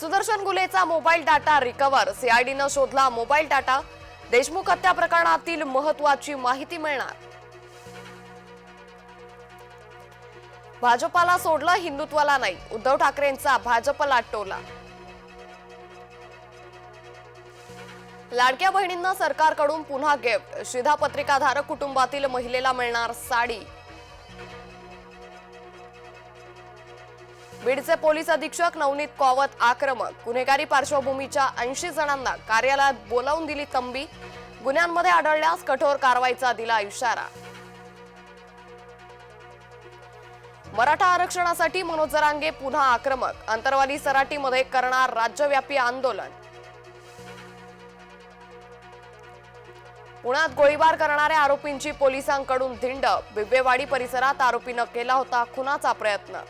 Sudarshan Gulecha mobile data recover. सीआयडीनं शोधला mobile data. Deshmukh हत्या प्रकरणातील महत्वाची माहिती मिळणार. भाजपाला सोडलं हिंदुत्वाला नाही. उद्धव ठाकरेंचा भाजपला टोला. लाडक्या बहिणींना सरकारकडून पुन्हा गिफ्ट. शिधापत्रिकाधारक कुटुंबातील महिलेला मिळणार साडी. बीडचे पोलीस अधीक्षक नवनीत कॉवत आक्रमक. गुन्हेगारी पार्श्वभूमीच्या ऐंशी जणांना कार्यालयात बोलावून दिली तंबी. गुन्ह्यांमध्ये आढळल्यास कठोर कारवाईचा दिला इशारा. मराठा आरक्षणासाठी मनोज जरांगे पुन्हा आक्रमक. अंतरवाली सराटीमध्ये करणार राज्यव्यापी आंदोलन. पुण्यात गोळीबार करणाऱ्या आरोपींची पोलिसांकडून धिंड. बिब्बेवाडी परिसरात आरोपीनं केला होता खुनाचा प्रयत्न.